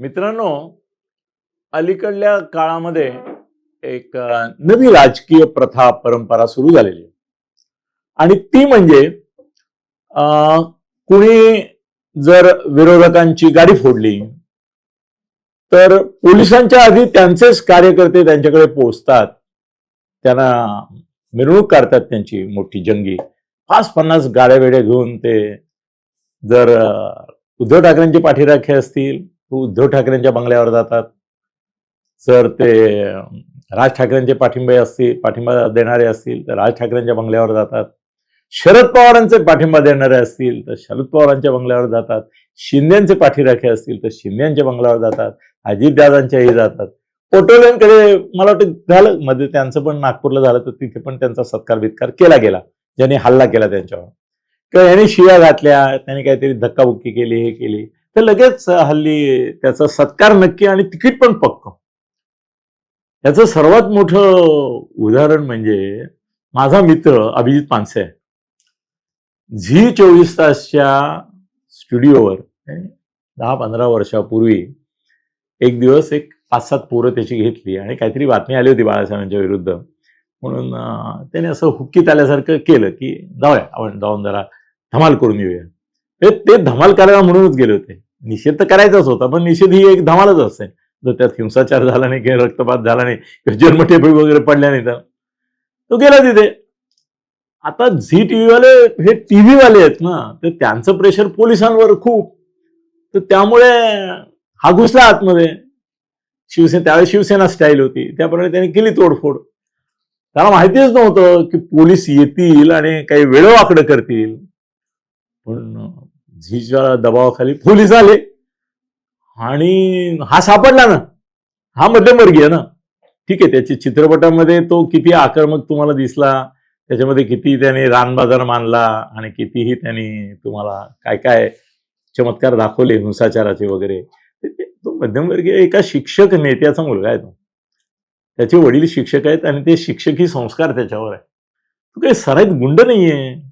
मित्रांनो अलीकडल्या काळामध्ये एक नवी राजकीय प्रथा परंपरा सुरू झालेली आहे. आणि ती म्हणजे कुणी जर विरोधकांची गाडी फोडली तर पोलिसांच्या आधी त्यांचेच कार्यकर्ते त्यांच्याकडे पोहोचतात. त्यांना मिरवणूक काढतात त्यांची मोठी जंगी. पाच पन्नास गाड्या वेड्या घेऊन ते जर उद्धव ठाकरेंचे पाठीराखे असतील उद्धव ठाकरेंच्या बंगल्यावर जातात. जर ते राज ठाकरेंचे पाठिंबे असतील पाठिंबा देणारे असतील तर राज ठाकरेंच्या बंगल्यावर जातात. शरद पवारांचे पाठिंबा देणारे असतील तर शरद पवारांच्या बंगल्यावर जातात. शिंदेचे पाठीराखे असतील तर शिंदेच्या बंगल्यावर जातात. अजितदादांच्याही जातात. पटोलेंकडे मला वाटतं झालं. मध्ये त्यांचं पण नागपूरला झालं तर तिथे पण त्यांचा सत्कार बित्कार केला गेला. ज्यांनी हल्ला केला त्यांच्यावर. किंवा यांनी शिव्या घातल्या त्यांनी काहीतरी धक्काबुक्की केली हे केली. तर लगेच हल्ली त्याचा सत्कार नक्की आणि तिकीट पण पक्क. याचं सर्वात मोठं उदाहरण म्हणजे माझा मित्र अभिजित पानसे. आहे झी चोवीस तासच्या स्टुडिओवर दहा पंधरा वर्षापूर्वी एक दिवस एक पाच सात पोरं त्याची घेतली आणि काहीतरी बातमी आली होती बाळासाहेबांच्या विरुद्ध. म्हणून त्याने असं हुक्कीत आल्यासारखं केलं की जाऊया आपण जाऊन जरा धमाल करून येऊया. ते धमाल करायला म्हणूनच गेले होते. निषेध तर करायचाच होता पण निषेध ही एक धमालच असते. जर त्यात हिंसाचार झाला नाही किंवा रक्तपात झाला नाही किंवा जन्मठेपी वगैरे पडल्या नाही तर तो गेला तिथे. आता झी टीव्ही वाले हे टीव्ही वाले आहेत ना तर त्यांचं प्रेशर पोलिसांवर खूप. तर त्यामुळे हा घुसला आतमध्ये. शिवसेना त्यावेळेस शिवसेना स्टाईल होती. त्याप्रमाणे त्यांनी केली तोडफोड. त्याला माहितीच नव्हतं की पोलीस येतील आणि काही वेळवाकडं करतील. पण झीच्या दबावाखाली पोलीस आले. आणि हा सापडला ना. हा मध्यमवर्गीय ना. ठीक आहे त्याच्या चित्रपटामध्ये तो किती आक्रमक तुम्हाला दिसला त्याच्यामध्ये किती त्याने रानबाजार मानला आणि कितीही त्यांनी तुम्हाला काय काय चमत्कार दाखवले हिंसाचाराचे वगैरे. तो मध्यमवर्गीय एका शिक्षक नेत्याचा मुलगा आहे तो. त्याचे वडील शिक्षक आहेत आणि ते शिक्षकी संस्कार त्याच्यावर आहे. तो काही सराईत गुंड नाहीये.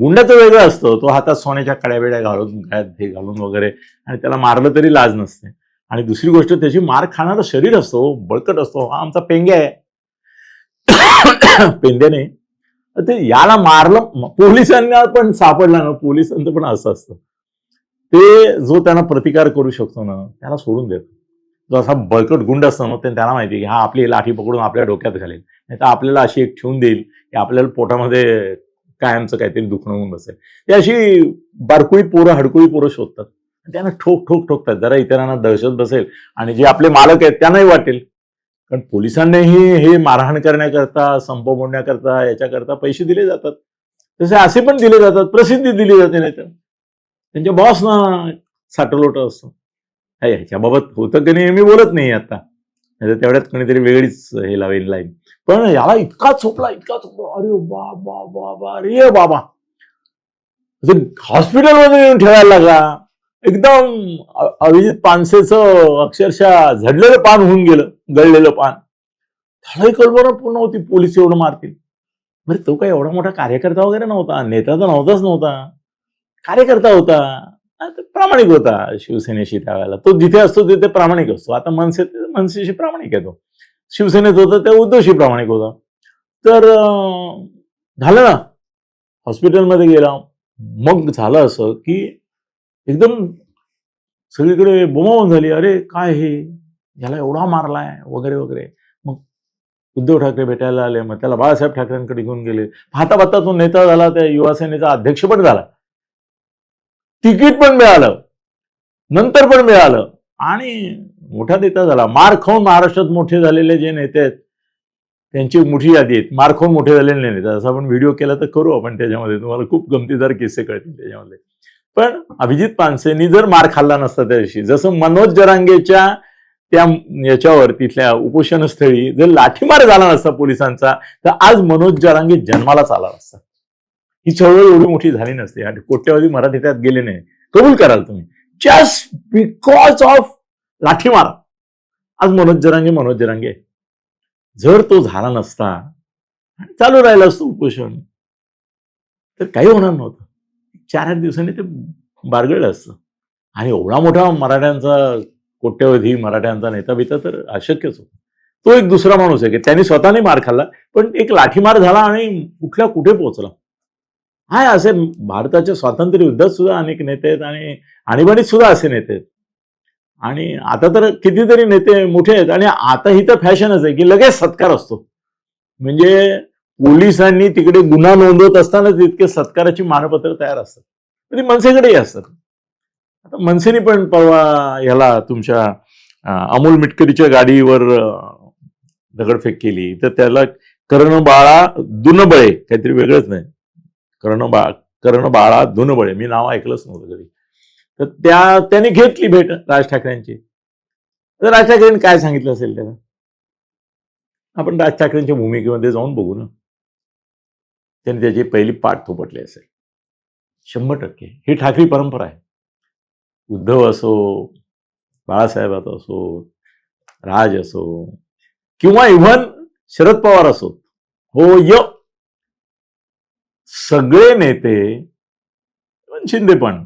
गुंडाचं वेगळं असतं. तो हातात सोन्याच्या कड्याबिड्या घालून गळ्यात हे घालून वगैरे आणि त्याला मारलं तरी लाज नसते. आणि दुसरी गोष्ट त्याची मार खाणारं शरीर असतो बळकट असतो. हा आमचा पेंग्या आहे. पेंद्याने ते याला मारलं पोलिसांना पण सापडला ना पोलिसांचं पण असं असतं. ते जो त्यांना प्रतिकार करू शकतो ना त्याला सोडून देतो. जो असा बळकट गुंड असतो ना ते माहिती की हा आपली लाठी पकडून आपल्या डोक्यात घालेल. नाही तर आपल्याला अशी एक ठेवून देईल की आपल्याला पोटामध्ये कायमचं काहीतरी दुखणं होऊन बसेल. ते अशी बारकुळी पोरं हडकुळी पोरं शोधतात. त्यांना ठोक ठोक ठोकतात. जरा इतरांना दहशत बसेल आणि जे आपले मालक आहेत त्यांनाही वाटेल. कारण पोलिसांनीही हे मारहाण करण्याकरता संप मोडण्याकरता याच्याकरता पैसे दिले जातात. तसे असे पण दिले जातात. प्रसिद्धी दिली जाते नाही तर त्यांच्या बॉसना साठलोट असतो. ह्याच्याबाबत होतं की नाही मी बोलत नाही आता. तेवढ्यात कोणीतरी वेगळीच हे लावेल लाईन. पण याला इतका झोपला इतका चोपला अरे बाबा बाबा अरे बाबा. हॉस्पिटलमध्ये येऊन ठेवायला लागला. एकदम अभिजित पानसेचं अक्षरशः झडलेलं पान होऊन गेलं गळलेलं पान. त्यालाही कल्पना पूर्ण होती पोलीस एवढं मारतील. बरं तो काही एवढा मोठा कार्यकर्ता वगैरे नव्हता नेता तर नव्हताच नव्हता. कार्यकर्ता होता. प्रामाणिक होता शिवसेनेशी त्यावेळेला तो जिथे असतो तिथे प्रामाणिक असतो. आता मनसे मनसेशी प्रामाणिक आहे तो. शिवसेनेत होतं त्या उद्धवशी प्रामाणिक होता. तर झालं ना. हॉस्पिटलमध्ये गेला. मग झालं असं की एकदम सगळीकडे बोमावून झाली. अरे काय हे? याला एवढा मारलाय वगैरे वगैरे. मग उद्धव ठाकरे भेटायला आले. मग त्याला बाळासाहेब ठाकरेंकडे घेऊन गेले. पाहता पाहता तो नेता झाला त्या युवासेनेचा अध्यक्ष पण झाला. तिकीट पण मिळालं. नंतर पण मिळालं. आणि मोठा नेता झाला. मार खाऊन महाराष्ट्रात मोठे झालेले जे नेते आहेत त्यांची मोठी यादी आहेत. मार खाऊन मोठे झालेले नेते असं आपण व्हिडिओ केला तर करू आपण त्याच्यामध्ये. तुम्हाला खूप गमतीदार किस्से कळतील त्याच्यामध्ये. पण अभिजित पानसेनी जर मार खाल्ला नसता त्या दिवशी जसं मनोज जरांगेच्या त्या याच्यावर तिथल्या उपोषणस्थळी जर लाठीमार झाला नसता पोलिसांचा तर आज मनोज जरांगे जन्मालाच आला नसता. ही चळवळ एवढी मोठी झाली नसते. आणि कोट्यवधी मराठी त्यात गेले नाही. कबूल कराल तुम्ही. जस्ट बिकॉज ऑफ लाठीमार आज मनोज जरांगे मनोज जरांगे जर तो झाला नसता चालू राहिला असतो उपोषण तर काही होणार नव्हतं. चार आठ दिवसांनी ते बारगळलं असतं. आणि एवढा मोठा मराठ्यांचा कोट्यवधी मराठ्यांचा नेता बिता तर अशक्यच होतं. तो एक दुसरा माणूस आहे की त्यांनी स्वतःने मार खाल्ला पण एक लाठीमार झाला आणि कुठल्या कुठे पोहोचला? हाय असे भारताच्या स्वातंत्र्य युद्धात सुद्धा अनेक नेते आहेत आणि आणीबाणीत सुद्धा असे नेते आहेत. आणि आता तर कितीतरी नेते मोठे आहेत आणि आता ही तर फॅशनच आहे की लगेच सत्कार असतो. म्हणजे पोलिसांनी तिकडे गुन्हा नोंदवत असतानाच तितके सत्काराची मानपत्र तयार असतात. ती मनसेकडेही असतात. आता मनसेने पण परवा ह्याला तुमच्या अमोल मिटकरीच्या गाडीवर दगडफेक केली. तर त्याला कर्णबाळा दुनबळे काहीतरी वेगळंच नाही. कर्णबा कर्णबाळा दुनबळे मी नाव ऐकलंच नव्हतं कधी. तर त्या त्याने घेतली भेट राज ठाकरेंची. तर राज ठाकरेंनी काय सांगितलं असेल त्याला? आपण राज ठाकरेंच्या भूमिकेमध्ये जाऊन बघू ना. त्यांनी त्याची पहिली पाठ थोपटली असेल. शंभर टक्के. ही ठाकरी परंपरा आहे. उद्धव असो बाळासाहेबात असो राज असो किंवा इव्हन शरद पवार असो. हो य. सगळे नेते शिंदे पण.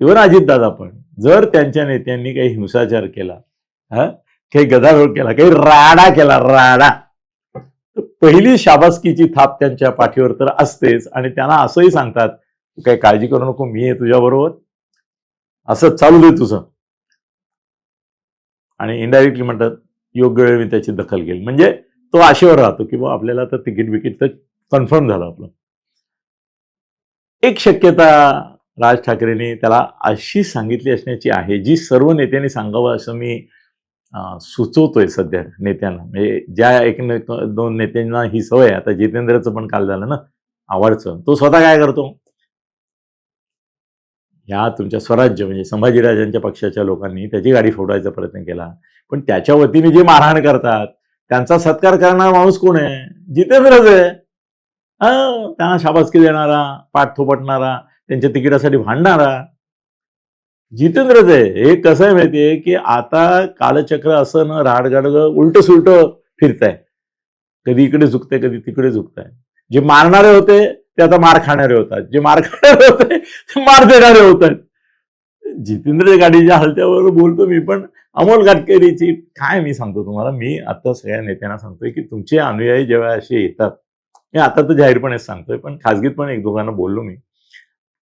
इव्हन अजितदादा पण जर त्यांच्या नेत्यांनी काही हिंसाचार केला हा काही गदारोळ केला काही राडा केला राडा तर पहिली शाबासकीची थाप त्यांच्या पाठीवर तर असतेच आणि त्यांना असंही सांगतात तू काही काळजी करू नको मी आहे तुझ्याबरोबर असं चालू दे तुझं. आणि इनडायरेक्टली म्हणतात योग्य वेळी मी त्याची दखल घेईल म्हणजे तो आशेवर राहतो की बुवा आपल्याला तर तिकीट बिकीट तर कन्फर्म झालं आपलं. एक शक्यता राज ठाकरेंनी त्याला अशी सांगितली असण्याची आहे जी सर्व नेत्यांनी सांगावं असं मी सुचवतोय सध्या नेत्यांना. म्हणजे ज्या एक ने- दोन नेत्यांना ही सवय आहे आता जितेंद्रचं पण काल झालं ना आवडचं. तो स्वतः काय करतो? ह्या तुमच्या स्वराज्य म्हणजे संभाजीराजांच्या पक्षाच्या लोकांनी त्याची गाडी फोडवायचा प्रयत्न केला. पण त्याच्या वतीने जे मारहाण करतात त्यांचा सत्कार करणारा माणूस कोण आहे? जितेंद्रच आहे. हा त्यांना शाबासकी देणारा पाठ थोपटणारा त्यांच्या तिकिटासाठी भांडणारा. जितेंद्रच आहे. हे कसं आहे माहितीये की आता कालचक्र असं न राडगाडग उलट सुलट फिरताय. कधी इकडे झुकते कधी तिकडे झुकताय. जे मारणारे होते ते आता मार खाणारे होतात. जे मार खाणारे होते ते मार देणारे होतात. जितेंद्र गाडीच्या हलत्यावर बोलतो मी पण अमोल गाटकरीची काय मी सांगतो तुम्हाला? मी आता सगळ्या नेत्यांना सांगतोय की तुमचे अनुयायी जेव्हा असे येतात मी आता तर जाहीरपणेच सांगतोय पण खाजगीत पण एक दोघांना बोललो मी.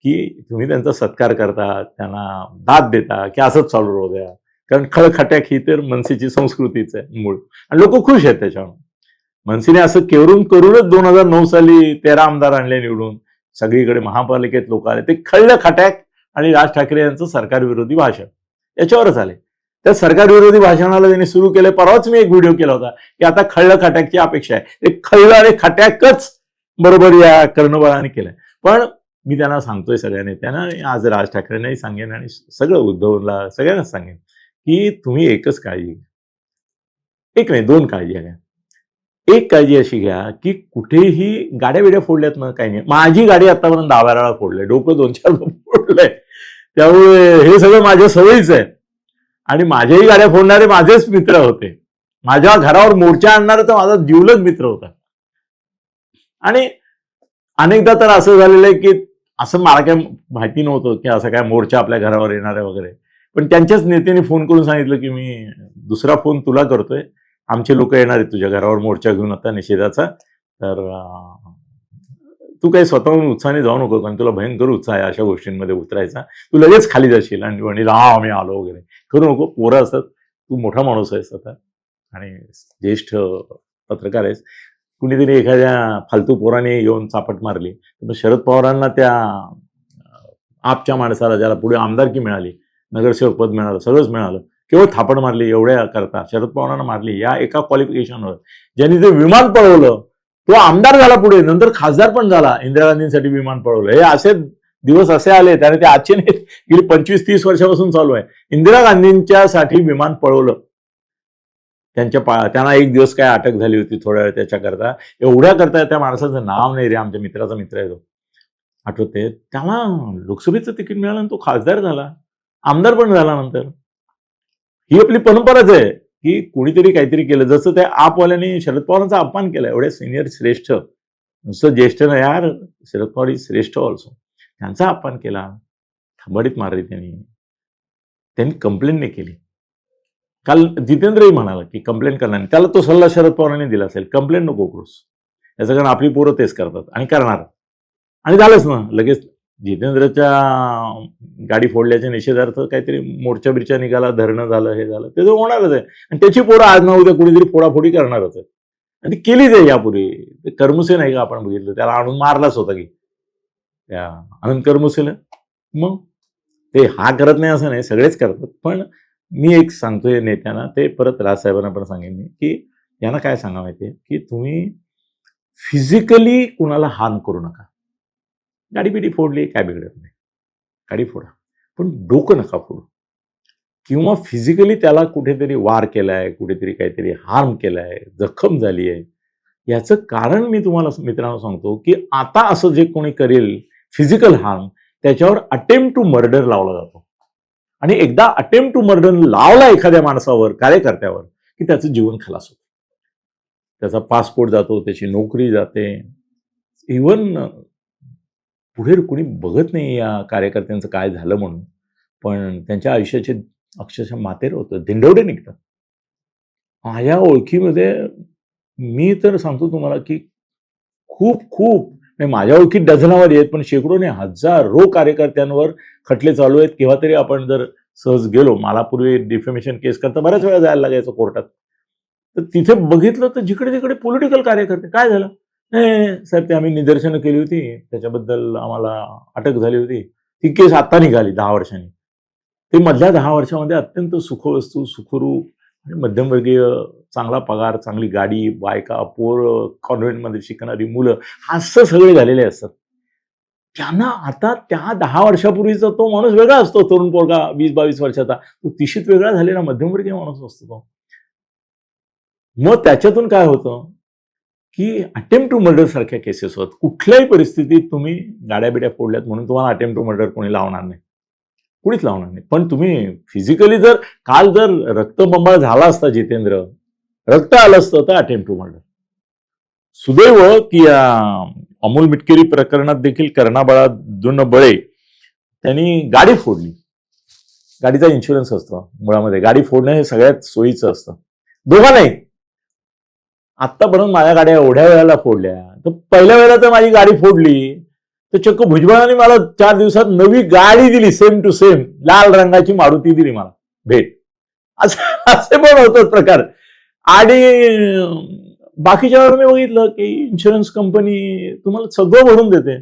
की तुम्ही त्यांचा सत्कार करता त्यांना दाद देता की असंच चालू राहू द्या. कारण खळखट्याक ही तर मनसेची संस्कृतीच आहे मूळ. आणि लोक खुश आहेत त्याच्यावर मनसेने असं केवरून करूनच दोन हजार नऊ साली तेरा आमदार आणले निवडून. सगळीकडे महापालिकेत लोक आले. ते खळलं खट्याक आणि राज ठाकरे यांचं सरकार विरोधी भाषण. याच्यावरच आले. त्या सरकार विरोधी भाषणाला त्यांनी सुरू केलं. परवाच मी एक व्हिडिओ केला होता की आता खळलं खट्याकची अपेक्षा आहे. ते खळलं आणि खट्याकच बरोबर या कर्णबळाने केलंय. पण मी त्यांना सांगतोय सगळ्या नेत्यांना आज राज ठाकरेंनाही सांगेन आणि सगळं उद्धवला सगळ्यांनाच सांगेन की तुम्ही एकच काळजी घ्या. एक नाही दोन काळजी घ्या. एक काळजी अशी घ्या की कुठेही गाड्या बिड्या फोडल्यात ना काही नाही. माझी गाडी आतापर्यंत दहा बारा वेळा फोडलंय. डोकं दोन चार फोडलंय. त्यामुळे हे सगळं माझ्या सवयीच आहे. आणि माझ्याही गाड्या फोडणारे माझेच मित्र होते. माझ्या घरावर मोर्चा आणणारा तर माझा जिवलग मित्र होता. आणि अनेकदा तर असं झालेलं आहे की असं मला काय माहिती नव्हतं की असं काय मोर्चा आपल्या घरावर येणार आहे वगैरे. पण त्यांच्याच नेत्याने फोन करून सांगितलं की मी दुसरा फोन तुला करतोय. आमचे लोक येणार आहेत तुझ्या घरावर मोर्चा घेऊन आता निषेधाचा. तर तू काही स्वतःहून उत्साहाने जाऊ नको कारण तुला भयंकर उत्साह आहे अशा गोष्टींमध्ये उतरायचा. तू लगेच खाली जाशील आणि म्हणेल हा आम्ही आलो वगैरे. करू नको पोरं असतात. तू मोठा माणूस आहेस आता. आणि ज्येष्ठ पत्रकार आहेस. कुणीतरी एखाद्या फालतू पोराने येऊन चापट मारली. तर शरद पवारांना त्या आपच्या माणसाला ज्याला पुढे आमदारकी मिळाली नगरसेवक पद मिळालं सगळंच मिळालं केवळ थापड मारली एवढ्या करता शरद पवारांना मारली या एका क्वालिफिकेशनवर ज्यांनी ते विमान पळवलं तो आमदार झाला पुढे नंतर खासदार पण झाला इंदिरा गांधींसाठी विमान पळवलं. हे असे दिवस असे आले त्याने ते आजचे नाही गेली पंचवीस तीस वर्षापासून चालू आहे. इंदिरा गांधींच्यासाठी विमान पळवलं. त्यांच्या पा त्यांना एक दिवस काय अटक झाली होती थोड्या वेळ त्याच्याकरता. एवढ्या करता त्या माणसाचं नाव नाही रे आमच्या मित्राचा मित्र आहे तो. आठवते त्याला लोकसभेचं तिकीट मिळालं आणि तो खासदार झाला. आमदार पण झाला नंतर. ही आपली परंपराच आहे की कुणीतरी काहीतरी केलं. जसं त्या आपवाल्याने शरद पवारांचा अपमान केला एवढ्या सिनियर श्रेष्ठ. नुसतं ज्येष्ठ ना यार शरद पवार इज श्रेष्ठ ऑल्सो त्यांचा अपमान केला. थंबाडीत मारली त्यांनी. त्यांनी कंप्लेंट नाही केली. काल जितेंद्रही म्हणाला की कंप्लेंट करणार नाही. त्याला तो सल्ला शरद पवारांनी दिला असेल. कंप्लेंट नको करूस. याचं कारण आपली पोरं तेच करतात आणि करणार. आणि झालंच ना. लगेच जितेंद्रच्या गाडी फोडल्याच्या निषेधार्थ काहीतरी मोर्चा बिर्चा निघाला धरणं झालं हे झालं. ते होणारच आहे. आणि त्याची पोरं आज ना उद्या कुणीतरी फोडाफोडी करणारच आहे. आणि ती केलीच आहे यापूर्वी. ते कर्मसेन नाही का आपण बघितलं? त्याला आणून मारलाच होता की. त्या अनंत कर्मसेन. मग? ते हा करत नाही असं नाही. सगळेच करतात. पण मी एक सांगतोय नेत्यांना ते परत राजसाहेबांना पण सांगेन मी की यांना काय सांगा माहितीये की तुम्ही फिजिकली कुणाला हार्म करू नका. गाडी बिडी फोडली काय बिघडत नाही. गाडी फोडा. पण डोकं नका फोडू. किंवा फिजिकली त्याला कुठेतरी वार केलाय कुठेतरी काहीतरी हार्म केलाय जखम झाली आहे याचं कारण मी तुम्हाला मित्रांनो सांगतो की आता असं जे कोणी करेल फिजिकल हार्म त्याच्यावर अटेम्प्ट टू मर्डर लावला जातो. आणि एकदा अटेम्प्ट टू मर्डर लावला एखाद्या माणसावर कार्यकर्त्यावर की त्याचं जीवन खलास होतं. त्याचा पासपोर्ट जातो त्याची नोकरी जाते. इवन पुढे कुणी बघत नाही या कार्यकर्त्यांचं काय झालं म्हणून. पण त्यांच्या आयुष्याचे अक्षरशः मातेर होतं धिंडवडे निघतात. माझ्या ओळखीमध्ये मी तर सांगतो तुम्हाला की खूप खूप नाही माझ्या ओळखीत डझनावर आहेत पण शेकडो नाही हजारो कार्यकर्त्यांवर खटले चालू आहेत. केव्हा तरी आपण जर सहज गेलो मला पूर्वी डिफेमेशन केस करता बऱ्याच वेळा जायला लागायचं कोर्टात. तर तिथे बघितलं तर जिकडे तिकडे पॉलिटिकल कार्यकर्ते काय झालं? नाही साहेब ते आम्ही निदर्शनं केली होती. त्याच्याबद्दल आम्हाला अटक झाली होती. ती केस आता निघाली दहा वर्षांनी. ते मधल्या दहा वर्षामध्ये अत्यंत सुखवस्तू सुखरू आणि मध्यमवर्गीय चांगला पगार चांगली गाडी बायका पोर कॉन्व्हेंटमध्ये शिकणारी मुलं असं सगळे झालेले असतात. त्यांना आता त्या दहा वर्षापूर्वीचा तो माणूस वेगळा असतो तरुण पोरगा वीस बावीस वर्षाचा. तो तिशीत वेगळा झालेला मध्यमवर्गीय माणूस असतो तो. मग त्याच्यातून काय होतं की अटेम्प्ट टू मर्डर सारख्या केसेस होत कुठल्याही परिस्थितीत तुम्ही गाड्या बिड्या फोडल्यात म्हणून तुम्हाला अटेम्प्ट टू मर्डर कोणी लावणार नाही. कुणीच लावणार नाही. पण तुम्ही फिजिकली जर काल जर रक्तबंबाळ झाला असता जितेंद्र रक्त आलं असतं तर अटेम्प्ट टू मर्डर सुदैव की या अमोल मिटकेरी प्रकरणात देखील कर्णाबळा जुन बळे त्यांनी गाडी फोडली. गाडीचा इन्शुरन्स असतो मुळामध्ये. गाडी फोडणं हे सगळ्यात सोयीचं असतं. दोघा नाही. आतापर्यंत माझ्या गाड्या एवढ्या वेळेला फोडल्या. तर पहिल्या वेळेला तर माझी गाडी फोडली. तर चक्क भुजबळाने मला चार दिवसात नवी गाडी दिली सेम टू सेम लाल रंगाची मारुती दिली मला. भेट. असं असे पण होतात प्रकार. आणि बाकीच्या वेळेला मी बघितलं की इन्शुरन्स कंपनी तुम्हाला सगळं भरून देते.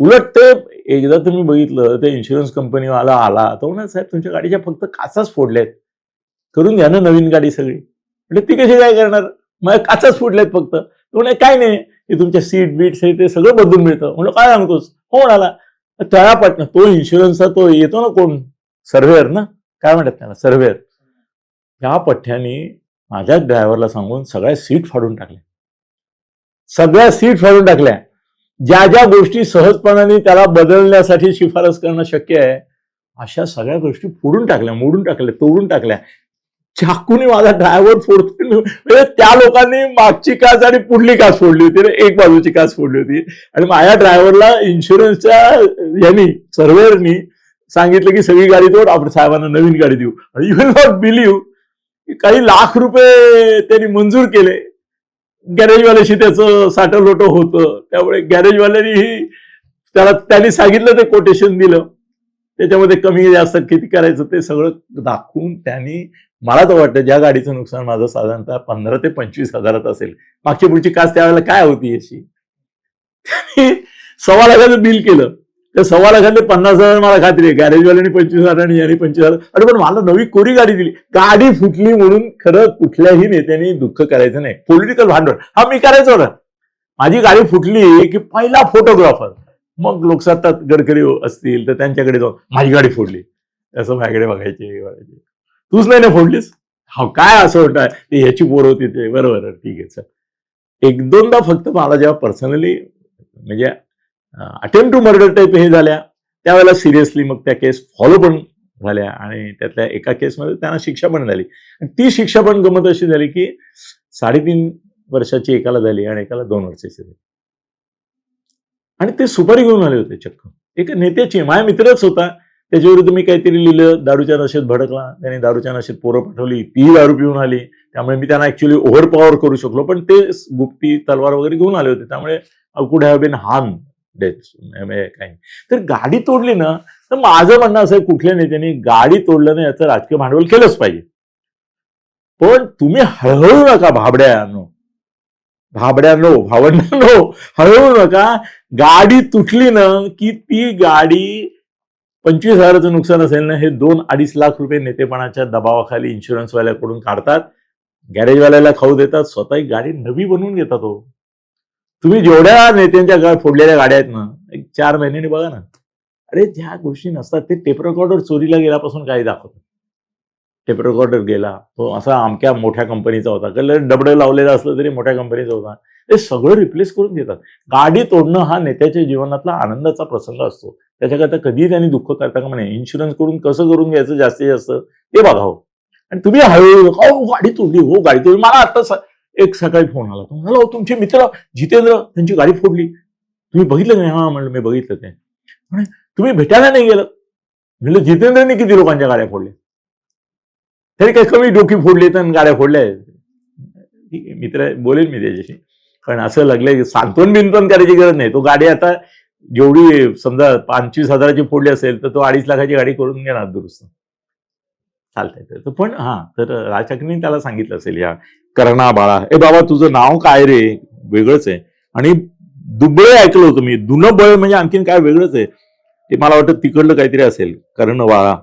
उलट ते एकदा तुम्ही बघितलं ते इन्शुरन्स कंपनीवाला आला. तो म्हणा साहेब तुमच्या गाडीच्या फक्त काचाच फोडल्यात. करून घ्या ना नवीन गाडी सगळी. म्हणजे ती कशी काय करणार? मग काचाच फोडल्यात फक्त. तो म्हणे काय नाही. की तुमच्या सीट बीट्स हे ते सगळं बदलून मिळतं. म्हणलं काय सांगतोस हो म्हणाला त्या पटना तो इन्शुरन्सचा तो येतो ना कोण? सर्व्हेअर ना? काय म्हणतात त्याला? सर्व्हेअर त्या पठ्ठ्याने माझ्या ड्रायव्हरला सांगून सगळ्या सीट फाडून टाकल्या. सगळ्या सीट फाडून टाकल्या. ज्या ज्या गोष्टी सहजपणाने त्याला बदलण्यासाठी शिफारस करणं शक्य आहे अशा सगळ्या गोष्टी फोडून टाकल्या मोडून टाकल्या तोडून टाकल्या. चाकूने माझा ड्रायव्हर फोडतो. म्हणजे त्या लोकांनी मागची काच आणि पुढली काच फोडली होती एक बाजूची काच फोडली होती. आणि माझ्या ड्रायव्हरला इन्शुरन्सच्या यांनी सर्वेअरनी सांगितलं की सगळी गाडी तोड आपण साहेबांना नवीन गाडी देऊ. आणि यू विल नॉट बिलीव्ह काही लाख रुपये त्यांनी मंजूर केले. गॅरेजवाल्याशी त्याचं साठं लोटं होतं. त्यामुळे गॅरेजवाल्यानीही त्याला त्यांनी सांगितलं ते कोटेशन दिलं. त्याच्यामध्ये कमी जास्त किती करायचं ते सगळं दाखवून त्यांनी मला तर वाटतं ज्या गाडीचं नुकसान माझं साधारणतः पंधरा ते पंचवीस हजारात असेल मागची पुढची कास त्यावेळेला काय होती अशी सव्वा लाखाचं बिल केलं. तर सव्वा लाखातले पन्नास हजार मला खात्री आहे गॅरेजवाल्याने पंचवीस हजार आणि यांनी पंचवीस हजार. अरे पण मला नवी कोरी गाडी दिली. गाडी फुटली म्हणून खरं कुठल्याही नेत्यांनी दुःख करायचं नाही. पॉलिटिकल भांडवल. हा मी करायचो ना. माझी गाडी फुटली की पहिला फोटोग्राफर मग लोकसत्तात गडकरी असतील तर त्यांच्याकडे जाऊन माझी गाडी फोडली असं माझ्याकडे बघायचे बघायचे. तूच नाही ना फोडलीस? हा काय असं होतं? ते ह्याची पोर होती ते. बरोबर ठीक आहे सर एक दोनदा फक्त मला जेव्हा पर्सनली म्हणजे अटेम्प्ट टू मर्डर टाईप हे झाल्या त्यावेळेला सिरियसली मग त्या केस फॉलो पण झाल्या आणि त्यातल्या एका केसमध्ये त्यांना शिक्षा पण झाली. आणि ती शिक्षा पण गमत अशी झाली की साडेतीन वर्षाची एकाला झाली आणि एकाला दोन वर्षाची झाली. आणि ते सुपारी घेऊन आले होते चक्क. एक नेत्याची माझ्या मित्रच होता. त्याच्यावर तुम्ही मी काहीतरी लिहिलं दारूच्या नशेत भडकला त्याने दारूच्या नशेत पोरं पाठवली तीही दारू पिऊन आली. त्यामुळे मी त्यांना ऍक्च्युली ओव्हर पॉवर करू शकलो पण ते गुप्ती तलवार वगैरे घेऊन आले होते. त्यामुळे कुड हॅव बिन हार्म डेथ काही तर गाडी तोडली ना तर माझं म्हणणं असं आहे कुठल्या नेत्याने गाडी तोडलं याचं राजकीय भांडवल केलंच पाहिजे. पण तुम्ही हळहळू नका भाबड्यानो. भाबड्यानो भावंडानो हळहळू नका. गाडी तुटली ना की ती गाडी पंचवीस हजाराचं नुकसान असेल ना हे दोन अडीच लाख रुपये नेतेपणाच्या दबावाखाली इन्शुरन्सवाल्याकडून काढतात. गॅरेजवाल्याला खाऊ देतात स्वतः एक गाडी नवी बनवून घेतात हो. तुम्ही जेवढ्या नेत्यांच्या गा- फोडलेल्या गाड्या आहेत ना एक चार महिन्यांनी बघा ना. अरे ज्या गोष्टी नसतात ते टेपरेकॉर्डर चोरीला गेल्यापासून काही दाखवतात टेपरेकॉर्डर गेला तो असा आमक्या मोठ्या कंपनीचा होता. कलर डबडं लावलेलं असलं तरी मोठ्या कंपनीचा होता. ते सगळं रिप्लेस करून घेतात. गाडी तोडणं हा नेत्याच्या जीवनातला आनंदाचा प्रसंग असतो. त्याच्याकरता कधीही त्यांनी दुःख करता का म्हणे? इन्शुरन्स करून कसं करून घ्यायचं जास्तीत जास्त? ते बघावं हो. आणि तुम्ही हळूहळू अहो गाडी तोडली हो गाडी तोडली. मला आता एक सकाळी फोन आला तो म्हणाला तुमचे मित्र जितेंद्र त्यांची गाडी फोडली. तुम्ही बघितलं नाही? हा म्हणलं मी बघितलं ते. म्हणे तुम्ही भेटायला नाही गेलं म्हणलं जितेंद्रने किती लोकांच्या गाड्या फोडल्या? तरी काही कमी डोकी फोडली तर गाड्या फोडल्या. मित्र आहे, बोलेल मी त्याच्याशी. कारण असं लागलंय की सांत्वन बिंतवन करायची गरज नाही. तो गाडी आता जेवढी समजा पंचवीस हजाराची फोडली असेल तर तो अडीच लाखाची गाडी करून घेणार दुरुस्त. चालतंय तर. पण हा तर राज ठाकरेंनी त्याला सांगितलं असेल या करणा बाळा. ए बाबा तुझं नाव काय रे? वेगळंच आहे. आणि दुबळे ऐकलं होतं मी. दुनं बळ म्हणजे आणखीन काय वेगळंच आहे. ते मला वाटतं तिकडलं काहीतरी असेल. कर्ण बाळा.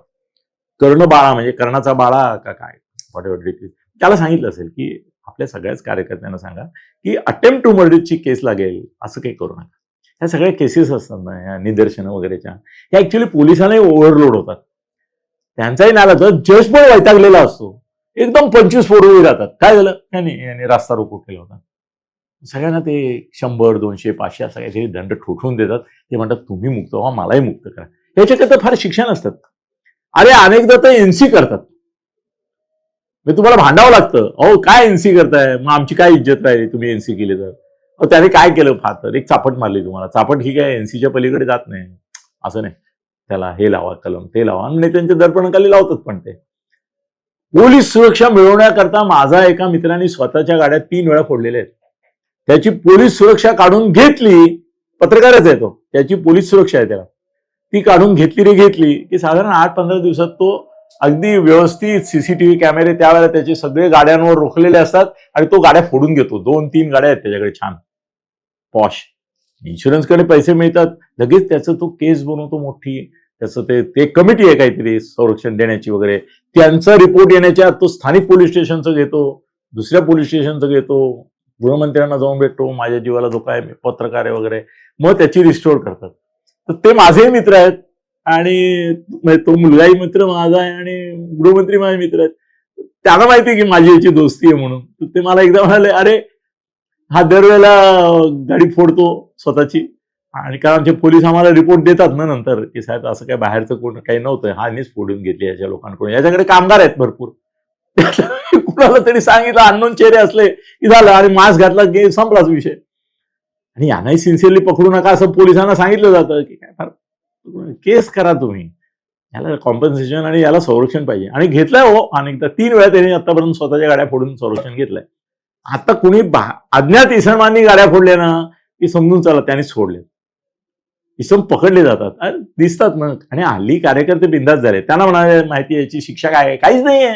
कर्ण बाळा म्हणजे कर्णाचा बाळा का काय? Whatever त्याला सांगितलं असेल की आपल्या सगळ्याच कार्यकर्त्यांना सांगा की अटेम्प्ट टू मर्डरची केस लागेल. असं काही करू नका. ह्या सगळ्या केसेस असतात ना ह्या निदर्शनं वगैरेच्या. ह्या ॲक्च्युली पोलिसांनाही ओव्हरलोड होतात. त्यांचाही नाला जज पण वैतागलेला असतो. एकदम पंचवीस फोर उभे राहतात काय झालं? नाही याने रास्ता रोको केला होता. सगळ्यांना ते शंभर दोनशे पाचशे असं काहीतरी दंड ठोठवून देतात. ते म्हणतात तुम्ही मुक्त व्हा मलाही मुक्त करा. याच्याकरता फार शिक्षण असतात. अरे अनेकदा तर एनसी करतात. मी तुम्हाला भांडावं लागतं. अहो काय एनसी करताय? मग आमची काय इज्जत राहिली? तुम्ही एनसी केली तर? त्याने काय केलं? फार तर एक चापट मारली तुम्हाला. चापट ही काय एनसीच्या पलीकडे जात नाही. असं नाही. त्याला हे लावा कलम ते लावा. आणि त्यांच्या दर्पणाखाली लावतात पण ते. पोलीस सुरक्षा मिळवण्याकरता माझा एका मित्राने स्वतःच्या गाड्या तीन वेळा फोडलेल्या आहेत. त्याची पोलीस सुरक्षा काढून घेतली पत्रकारच आहे तो. त्याची पोलीस सुरक्षा आहे त्याला. ती काढून घेतली रे घेतली. की साधारण आठ पंधरा दिवसात तो अगदी व्यवस्थित सीसीटीव्ही कॅमेरे त्यावेळेला त्याचे सगळे गाड्यांवर रोखलेले असतात आणि तो गाड्या फोडून घेतो. दोन तीन गाड्या आहेत त्याच्याकडे छान. पॉश. इन्शुरन्सकडे पैसे मिळतात. लगेच त्याचं तो केस बनवतो मोठी. त्याचं ते ते कमिटी आहे काहीतरी संरक्षण देण्याची वगैरे. त्यांचा रिपोर्ट येण्याच्या तो स्थानिक पोलीस स्टेशनचं घेतो. दुसऱ्या पोलीस स्टेशनचं घेतो. गृहमंत्र्यांना जाऊन भेटतो. माझ्या जीवाला धोका आहे मी पत्रकार आहे वगैरे. मग त्याची रिस्टोर करतात. तर ते माझे मित्र आहेत. आणि म्हणजे तो मुलगाही मित्र माझा आहे आणि गृहमंत्री माझे मित्र आहेत. त्यांना माहिती आहे की माझी याची दोस्ती आहे म्हणून. ते मला एकदा म्हणाले अरे हा दरवेळेला गाडी फोडतो स्वतःची. आणि कारण आमचे पोलीस आम्हाला रिपोर्ट देतात ना नंतर की साहेब असं काय बाहेरचं कोण काही नव्हतं हा नीच फोडून घेतली याच्या लोकांकडून. याच्याकडे कामगार आहेत भरपूर. कुणाला तरी सांगितलं अननोन चेहरे असले की झालं आणि मास्क घातला की संपलाच विषय. आणि यांनाही सिन्सिअरली पकडू नका असं पोलिसांना सांगितलं जातं की काय फार केस करा तुम्ही. याला कॉम्पन्सेशन आणि याला संरक्षण पाहिजे. आणि घेतलंय हो अनेकदा. तीन वेळा त्यांनी आतापर्यंत स्वतःच्या गाड्या फोडून संरक्षण घेतलंय. आता कुणी अज्ञात इसमांनी गाड्या फोडल्या ना की समजून चला त्याने सोडले. इसम पकडले जातात. दिसतात ना. आणि हल्ली कार्यकर्ते बिंदास झाले. त्यांना म्हणाले माहिती याची शिक्षा काय आहे? काहीच नाहीये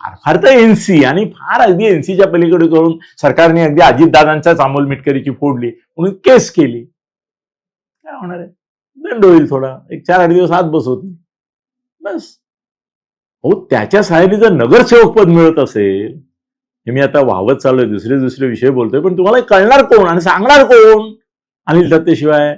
फार फार तर एनसी आणि फार अगदी एनसीच्या पलीकडे करून सरकारने अगदी अजितदादांच्याच अमोल मिटकरीची फोडली. म्हणून केस केली. काय होणार आहे? दंड होईल थोडा. एक चार आठ दिवस आत बसवतील बस. हो त्याच्या साहेबी जर नगरसेवक पद मिळत असेल हे मी आता वाहवत चाललोय दुसरे दुसरे विषय बोलतोय पण तुम्हाला कळणार कोण आणि सांगणार कोण? अनिल दत्तेशिवाय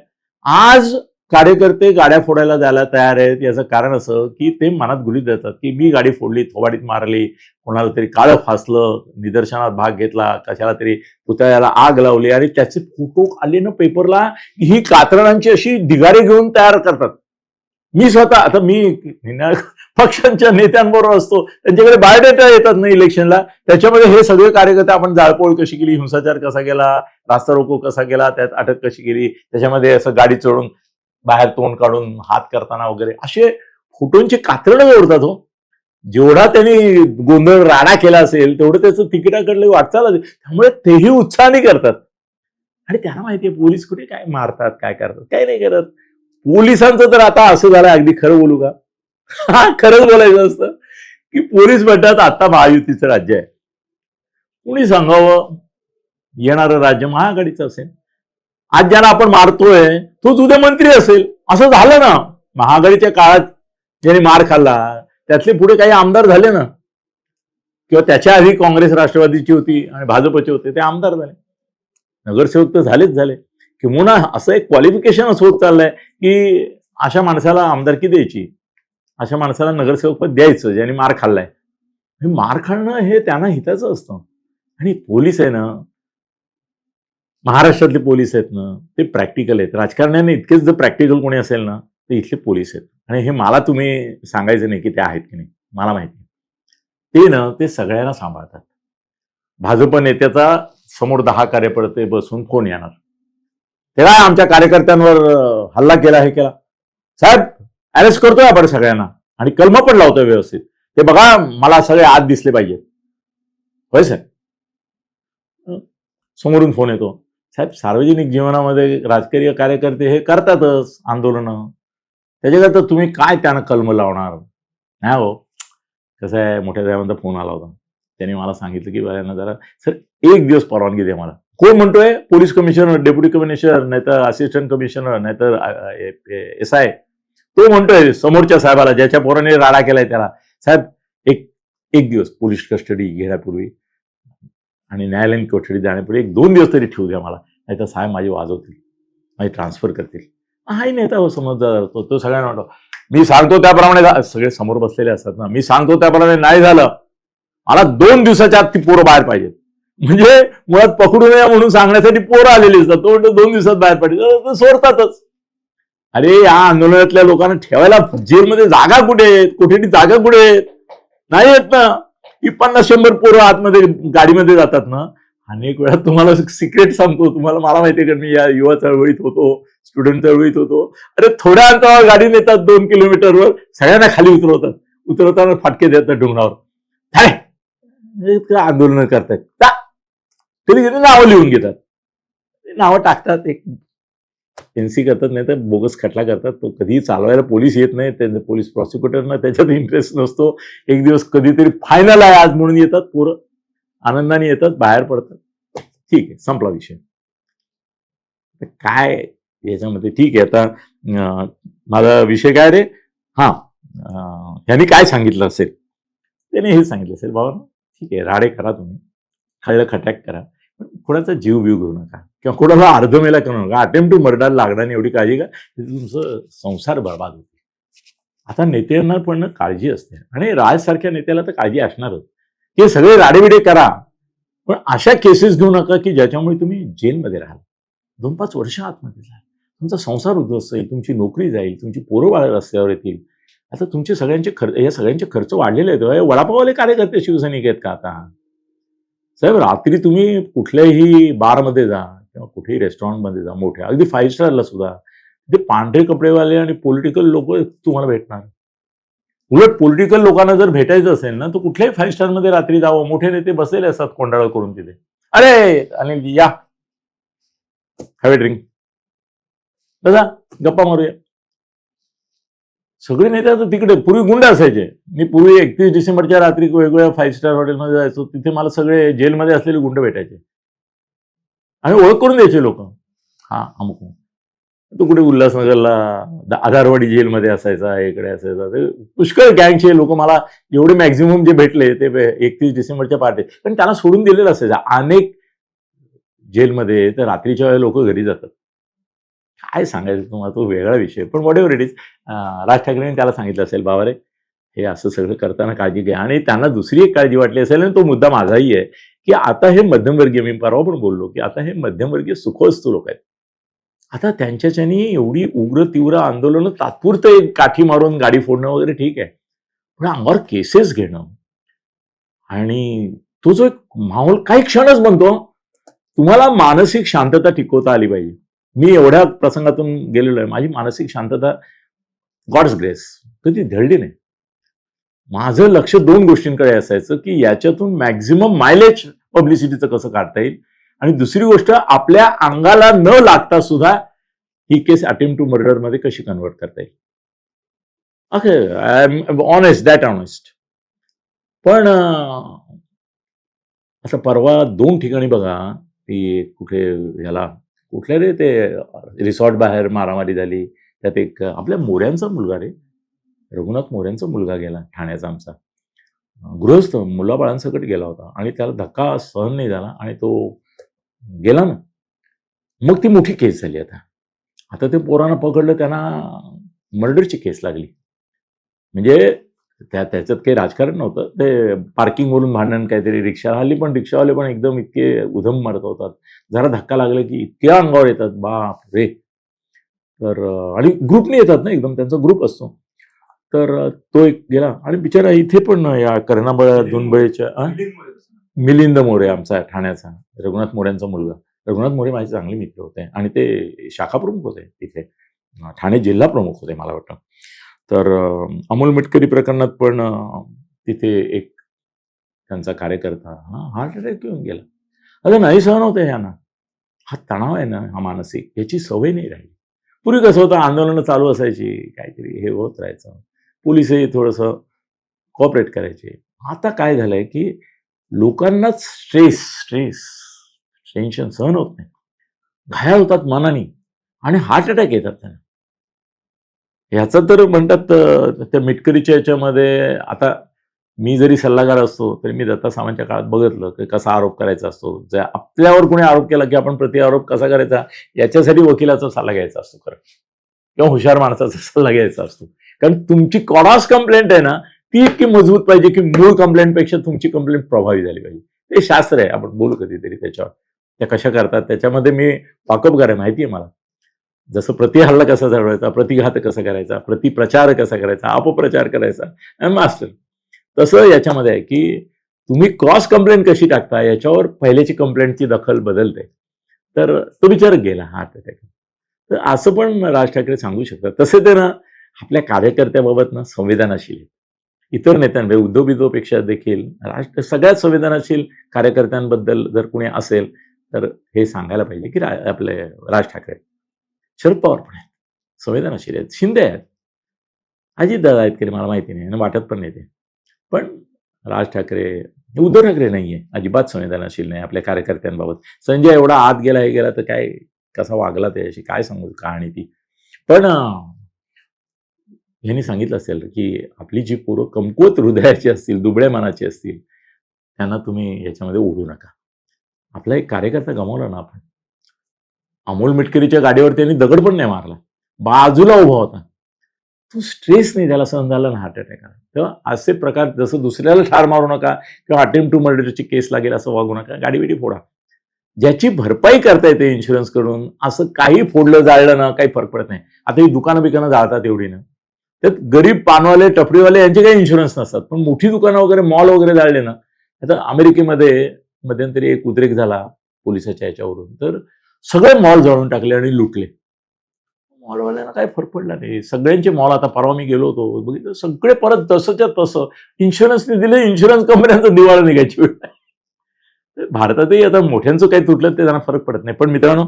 आज कार्यकर्ते गाड्या फोडायला जायला तयार आहेत. याचं कारण असं की ते मनात गुढीत देतात की मी गाडी फोडली थोबाडीत मारली कोणाला तरी काळं फासलं निदर्शनात भाग घेतला कशाला तरी पुतळ्याला आग लावली आणि त्याचे फोटो आले ना पेपरला ही कातरणांची अशी ढिगारे घेऊन तयार करतात. मी स्वतः आता मी पक्षांच्या नेत्यांबरोबर असतो त्यांच्याकडे बायोडेटा येतात ना इलेक्शनला त्याच्यामध्ये हे सगळे कार्यकर्ते आपण जाळपोळ कशी केली हिंसाचार कसा केला रास्ता रोको कसा केला त्यात अटक कशी केली त्याच्यामध्ये असं गाडी चढून बाहेर तोंड काढून हात करताना वगैरे असे फोटोंची कातरणं जोडतात हो. जेवढा त्यांनी गोंधळ राडा केला असेल तेवढं त्याचं तिकिटाकडले वाटचाल असेल त्यामुळे तेही उत्साहाने करतात. आणि त्यांना माहितीये पोलीस कुठे काय मारतात काय करतात काही नाही करत. पोलिसांचं तर आता असं झालं अगदी खरं बोलू का? हा खरंच बोलायचं असतं की पोलीस म्हणतात आता महायुतीचं राज्य आहे. कुणी सांगावं? येणारं राज्य महाआघाडीचं असेल. आज ज्याला आपण मारतोय तोच उद्या मंत्री असेल. असं झालं ना. महाआघाडीच्या काळात ज्याने मार खाल्ला त्यातले पुढे काही आमदार झाले ना. किंवा त्याच्या आधी काँग्रेस राष्ट्रवादीची होती आणि भाजपचे होते ते आमदार झाले. नगरसेवक तर झालेच झाले. किंवा असं एक क्वालिफिकेशनच होत चाललंय की अशा माणसाला आमदारकी द्यायची अशा माणसाला नगरसेवकपद द्यायचं ज्यांनी मार खाल्लाय. हे मार खाणं हे त्यांना हिताचं असतं. आणि पोलीस आहे ना महाराष्ट्रातले पोलीस आहेत ना ते प्रॅक्टिकल आहेत. राजकारण्याने इतकेच जर प्रॅक्टिकल कोणी असेल ना ते इथले पोलीस आहेत. आणि हे मला तुम्ही सांगायचं नाही की ते आहेत की नाही मला माहिती ते ना ते सगळ्यांना सांभाळतात. भाजप नेत्याचा समोर दहा कार्यकर्ते बसून कोण येणार? ते काय आमच्या कार्यकर्त्यांवर हल्ला केला हे केला. साहेब अरेस्ट करतोय आपण सगळ्यांना. आणि कलम पण लावतोय व्यवस्थित. ते बघा मला सगळे आत दिसले पाहिजेत. होय साहेब? समोरून फोन येतो. साहेब सार्वजनिक जीवनामध्ये राजकीय कार्यकर्ते हे करतातच आंदोलनं. त्याच्याकरता तुम्ही काय त्यांना कलम लावणार? नाही हो. कसं आहे मोठ्या साहेबांचा फोन आला होता. त्यांनी मला सांगितलं की बघा जरा सर एक दिवस परवानगी द्या मला. कोण म्हणतोय? पोलीस कमिशनर डेप्युटी कमिशनर नाहीतर असिस्टंट कमिशनर नाहीतर एस आय तो म्हणतोय समोरच्या साहेबाला ज्याच्या पोराने राडा केलाय त्याला साहेब एक एक दिवस पोलीस कस्टडी घेण्यापूर्वी आणि न्यायालयीन कोठडी जाण्यापूर्वी एक दोन दिवस तरी ठेवू द्या मला नाही तर साहेब माझी वाजवतील माझी ट्रान्सफर करतील. हाही नेता हो समज तो तो सगळ्यांना वाटतो मी सांगतो त्याप्रमाणे सगळे समोर बसलेले असतात ना मी सांगतो त्याप्रमाणे नाही झालं. मला दोन दिवसाच्या आत ती पोरं बाहेर पाहिजेत. म्हणजे मुळात पकडू नये म्हणून सांगण्यासाठी पोरं आलेली असतात. तो म्हणतो दोन दिवसात बाहेर पडले. तर सोडतातच. अरे या आंदोलनातल्या लोकांना ठेवायला जेलमध्ये जागा कुठे आहेत? कुठे जागा कुठे आहेत? नाही येत ना. ही पन्नास शंभर पोरं आतमध्ये गाडीमध्ये जातात ना. अनेक वेळा तुम्हाला सिक्रेट सांगतो. तुम्हाला मला माहितीये का? मी या युवा चळवळीत होतो स्टुडंट चळवळीत होतो. अरे थोड्या अंतरावर गाडी नेतात दोन किलोमीटरवर. सगळ्यांना खाली उतरवतात. उतरवताना फाटके देतात डोंगरावर. काय आंदोलन करतात कधी कधी नावं लिहून घेतात. नावं टाकतात एक. एनसी करतात नाही तर बोगस खटला करतात. तो कधीही चालवायला पोलीस येत नाही. त्यांचे पोलीस प्रॉसिक्युटरना त्याच्यात इंटरेस्ट नसतो. एक दिवस कधीतरी फायनल आहे आज म्हणून येतात पोरं. आनंदाने येतात बाहेर पडतात. ठीक आहे संपला विषय. तर काय याच्यामध्ये? ठीक आहे आता माझा विषय काय रे? हा ह्यांनी काय सांगितलं असेल? त्याने हे सांगितलं असेल बाबा. ठीक आहे राडे करा तुम्ही. खायला खटॅक करा. कोणाचा जीव बीव घेऊ नका. किंवा कोणाला अर्धमेला करू नका. अटेम्प्ट टू मर्डर लागणार नाही एवढी काळजी का तुमचं संसार बर्बाद होते. आता नेत्यांना पण काळजी असते. आणि राजसारख्या नेत्याला तर काळजी असणारच. हे सगळे राडेबिडे करा. पण अशा केसेस घेऊ नका की ज्याच्यामुळे तुम्ही जेलमध्ये राहाल. दोन पाच वर्ष आतमध्ये राहाल. तुमचा संसार उद्ध्वस्त होईल. तुमची नोकरी जाईल. तुमची पोरं बाळ रस्त्यावर येतील. आता तुमचे सगळ्यांचे खर्च या सगळ्यांचे खर्च वाढलेले आहेत. वडापावले कार्यकर्ते शिवसैनिक आहेत का आता? साहेब रात्री तुम्ही कुठल्याही बारमध्ये जा किंवा कुठेही रेस्टॉरंटमध्ये जा मोठ्या अगदी फाईव्ह स्टारला सुद्धा. ते पांढरे कपडेवाले आणि पॉलिटिकल लोक तुम्हाला भेटणार. उलट पॉलिटिकल लोकांना जर भेटायचं असेल ना तर कुठल्याही फाईव्ह स्टारमध्ये रात्री जावं मोठे नेते बसलेले असतात कोंडाळ करून तिथे. अरे अनिल या. हॅवे ड्रिंक बघा गप्पा मारूया. सगळे नेते आता तिकडे पूर्वी गुंड असायचे. मी पूर्वी एकतीस डिसेंबरच्या रात्री वेगवेगळ्या फाईव्ह स्टार हॉटेलमध्ये जायचो. तिथे मला सगळे जेलमध्ये असलेले गुंड भेटायचे. आणि ओळख करून द्यायचे लोक. हा अमुक तो कुठे उल्हासनगरला आधारवाडी जेलमध्ये असायचा इकडे असायचा. ते पुष्कळ गँगचे लोक मला एवढे मॅक्झिमम जे भेटले ते एकतीस डिसेंबरच्या पार्टी पण त्यांना सोडून दिलेलं असायचं. अनेक जेलमध्ये तर रात्रीच्या वेळेला लोक घरी जातात. काय सांगायचं तुम्हाला? तो वेगळा विषय. पण whatever it is Raj ठाकरेंनी त्याला सांगितलं असेल बाबा रे हे असं सगळं करताना काळजी घ्या. आणि त्यांना दुसरी एक काळजी वाटली असेल आणि तो मुद्दा माझाही आहे की आता हे मध्यमवर्गीय मी परवा पण बोललो की आता हे मध्यमवर्गीय सुखवस्तू लोक आहेत. आता त्यांच्याच्यानी एवढी उग्र तीव्र आंदोलनं तात्पुरतं एक काठी मारून गाडी फोडणं वगैरे ठीक आहे. पण अंगावर केसेस घेणं. आणि तो जो एक माहोल काही क्षणच म्हणतो तुम्हाला मानसिक शांतता टिकवता आली पाहिजे. मी एवढ्या प्रसंगातून गेलेलो आहे. माझी मानसिक शांतता गॉड्स ग्रेस कधी धडली नाही. माझं लक्ष दोन गोष्टींकडे असायचं की याच्यातून मॅक्झिमम मायलेज पब्लिसिटीचं कसं काढता येईल? आणि दुसरी गोष्ट आपल्या अंगाला न लागता सुद्धा ही केस अटेम्प्ट टू मर्डरमध्ये कशी कन्वर्ट करता येईल? Okay I am honest that honest पण असं परवा दोन ठिकाणी बघा ती कुठे ह्याला कुठल्या रे ते रिसॉर्ट बाहेर मारामारी झाली. त्यात एक आपल्या मोऱ्यांचा मुलगा रे. रघुनाथ मोऱ्यांचा मुलगा गेला ठाण्याचा आमचा. गृहस्थ मुलाबाळांसकट गेला होता आणि त्याला धक्का सहन नाही झाला आणि तो गेला ना. मग ती मोठी केस झाली आता. आता ते पोरानं पकडलं त्यांना मर्डरची केस लागली. म्हणजे त्या त्याच्यात काही राजकारण नव्हतं. ते पार्किंगवरून भांडण काहीतरी रिक्षा हल्ली पण रिक्षावाले पण एकदम इतके उधम मारत होतात. जरा धक्का लागला की इतक्या अंगावर येतात. बाप रे! तर आणि ग्रुपने येतात ना एकदम. त्यांचा ग्रुप असतो. तर तो एक गेला. आणि बिचारा इथे पण या कर्णाबळ दोनबळीच्या? मिलिंद मोरे. आमचा ठाण्याचा. रघुनाथ मोऱ्यांचा मुलगा. रघुनाथ मोरे माझे चांगले मित्र होते. आणि ते शाखा प्रमुख होते तिथे ठाणे जिल्हा प्रमुख होते मला वाटतं. तर अमोल मिटकरी प्रकरणात पण तिथे एक त्यांचा कार्यकर्ता हा हार्ट अटॅक येऊन गेला. आता नाही सहन होते ह्यांना हा तणाव आहे ना हा मानसिक. ह्याची सवय नाही राहिली. पूर्वी कसं होतं आंदोलनं चालू असायची काहीतरी हे होत राहायचं. पोलिसही थोडंसं कॉपरेट करायचे. आता काय झालंय की लोकांनाच स्ट्रेस स्ट्रेस टेन्शन सहन होत नाही. घायाळ होतात मनाने आणि हार्ट अटॅक येतात त्यांना. ह्याचं तर म्हणतात त्या मिटकरीच्या याच्यामध्ये आता मी जरी सल्लागार असतो तरी मी दत्ता सामांच्या काळात बघितलं की कसा आरोप करायचा असतो. जर आपल्यावर कोणी आरोप केला की आपण प्रति आरोप कसा करायचा याच्यासाठी वकिलाचा सल्ला घ्यायचा असतो खरं. किंवा हुशार माणसाचा सल्ला घ्यायचा असतो. कारण तुमची कॉडास कंप्लेंट आहे ना ती इतकी मजबूत पाहिजे की मूळ कंप्लेंटपेक्षा तुमची कंप्लेंट प्रभावी झाली पाहिजे. ते शास्त्र आहे आपण बोलू कधीतरी त्याच्यावर. त्या कशा करतात त्याच्यामध्ये मी पाकअप करायला माहिती आहे मला. जसं प्रतिहल्ला कसा चढवायचा प्रतिघात कसा करायचा प्रतिप्रचार कसा करायचा अपप्रचार करायचा मास्टर तसं याच्यामध्ये आहे की तुम्ही क्रॉस कंप्लेंट कशी टाकता याच्यावर पहिल्याची कंप्लेंटची दखल बदलते. तर तो विचार गेला हा अटॅक तर असं पण राज ठाकरे सांगू शकतात. तसे ते ना आपल्या कार्यकर्त्याबाबत ना संवेदनाशील आहेत. इतर नेत्यांमध्ये उद्धव बिद्धवपेक्षा देखील राज सगळ्यात संवेदनाशील कार्यकर्त्यांबद्दल जर कुणी असेल तर हे सांगायला पाहिजे की रा- आपले राज ठाकरे. शरद पवार पण आहेत. संवेदनाशील आहेत. शिंदे आहेत. अजित दादा आहेत की मला माहिती नाही आणि वाटत पण नाही ते. पण राज ठाकरे उद्धव ठाकरे नाहीये. अजिबात संवेदनाशील नाही आपल्या कार्यकर्त्यांबाबत. संजय एवढा आत गेला हे गेला तर काय कसा वागला त्याशी काय सांगू कहाणी ती? पण यांनी सांगितलं असेल की आपली जी पोरं कमकुवत हृदयाची असतील दुबळ्या मनाची असतील त्यांना तुम्ही याच्यामध्ये ओढू नका. आपला एक कार्यकर्ता गमावला ना आपण अमोल मिटकरीच्या गाडीवर त्यांनी दगड पण नाही मारला. बाजूला उभा होता. तो स्ट्रेस नाही त्याला सहन झाला ना हार्ट अटॅक आला. तेव्हा असे प्रकार जसं दुसऱ्याला ठार मारू नका किंवा अटेम्प्ट टू मर्डरची केस लागेल असं वागू नका गाडी बिडी फोडा. ज्याची भरपाई करता येते इन्शुरन्सकडून असं काही फोडलं जाळलं ना काही फरक पडत नाही. आता ही दुकानं बिकानं जाळतात एवढी ना. त्यात गरीब पानवाले टपरीवाले यांचे काही इन्शुरन्स नसतात. पण मोठी दुकानं वगैरे मॉल वगैरे जाळले ना आता अमेरिकेमध्ये मध्यंतरी एक उद्रेक झाला पोलिसाच्या याच्यावरून. तर सगळे मॉल जळून टाकले आणि लुटले. मॉलवाल्यांना काय फरक पडला नाही. सगळ्यांचे मॉल आता परवा मी गेलो होतो बघितलं? सगळे परत तसंच्या तसं इन्शुरन्सने दिले इन्शुरन्स कंपन्यांचा दिवाळा निघायची वेळ. भारतातही आता मोठ्यांचं काही तुटलं ते त्यांना फरक पडत नाही. पण मित्रांनो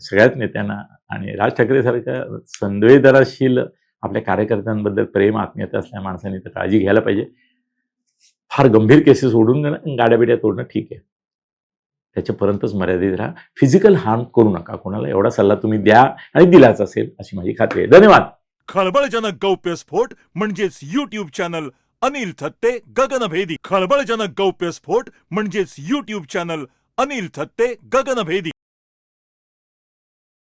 सगळ्याच नेत्यांना आणि राज ठाकरे सारख्या संवेदनाशील आपल्या कार्यकर्त्यांबद्दल प्रेम आत्मीयता असल्या माणसांनी तर काळजी घ्यायला पाहिजे. फार गंभीर केसेस ओढून देणं गाड्या बिड्या तोडणं ठीक आहे. त्याच्यापर्यंतच मर्यादित राहा. फिजिकल हार्म करू नका कोणाला. एवढा सल्ला तुम्ही द्या आणि दिलाच असेल अशी माझी खात्री आहे. धन्यवाद. खळबळजनक गौप्यस्फोट म्हणजेच युट्यूब चॅनल अनिल थत्ते गगनभेदी. खळबळजनक गौप्यस्फोट म्हणजेच युट्यूब चॅनल अनिल थत्ते गगनभेदी.